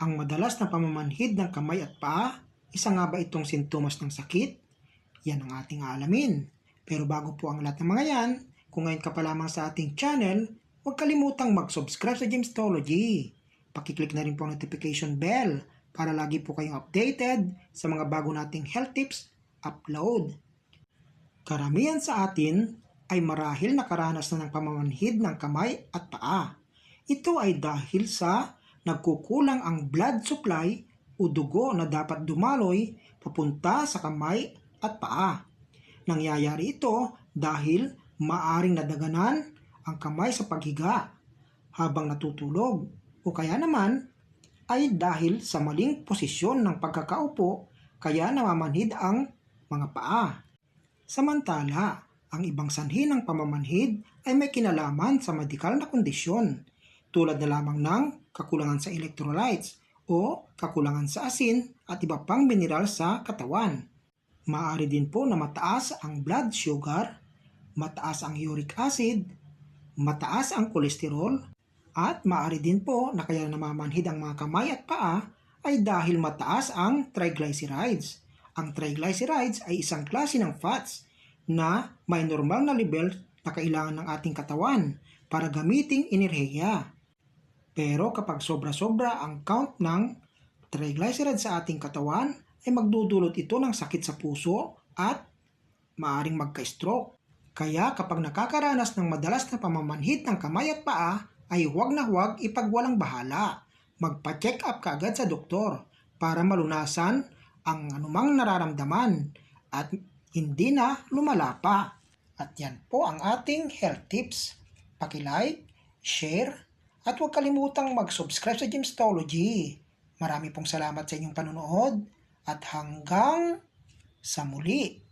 Ang madalas na pamamanhid ng kamay at paa, isa nga ba itong sintomas ng sakit? Yan ang ating aalamin. Pero bago po ang lahat ng mga yan, kung ngayon ka pa lamang sa ating channel, huwag kalimutang mag-subscribe sa Gemstology. Pakiclick na rin po ang notification bell para lagi po kayong updated sa mga bago nating health tips upload. Karamihan sa atin ay marahil nakaranas na ng pamamanhid ng kamay at paa. Ito ay dahil sa nagkukulang ang blood supply o dugo na dapat dumaloy papunta sa kamay at paa. Nangyayari ito dahil maaring nadaganan ang kamay sa paghiga habang natutulog o kaya naman ay dahil sa maling posisyon ng pagkakaupo kaya namamanhid ang mga paa. Samantala, ang ibang sanhi ng pamamanhid ay may kinalaman sa medikal na kondisyon tulad na lamang ng kakulangan sa electrolytes o kakulangan sa asin at iba pang mineral sa katawan. Maaari din po na mataas ang blood sugar, mataas ang uric acid, mataas ang kolesterol, at maaari din po na kaya namamanhid ang mga kamay at paa ay dahil mataas ang triglycerides. Ang triglycerides ay isang klase ng fats na may normal na level na kailangan ng ating katawan para gamiting enerhiya. Pero kapag sobra-sobra ang count ng triglycerides sa ating katawan, ay magdudulot ito ng sakit sa puso at maaring magka-stroke. Kaya kapag nakakaranas ng madalas na pamamanhid ng kamay at paa, ay huwag na huwag ipagwalang bahala. Magpa-check up kaagad sa doktor para malunasan ang anumang nararamdaman at hindi na lumala pa. At yan po ang ating health tips. Paki-like, share, at huwag kalimutang mag-subscribe sa Gemstology. Marami pong salamat sa inyong panonood at hanggang sa muli.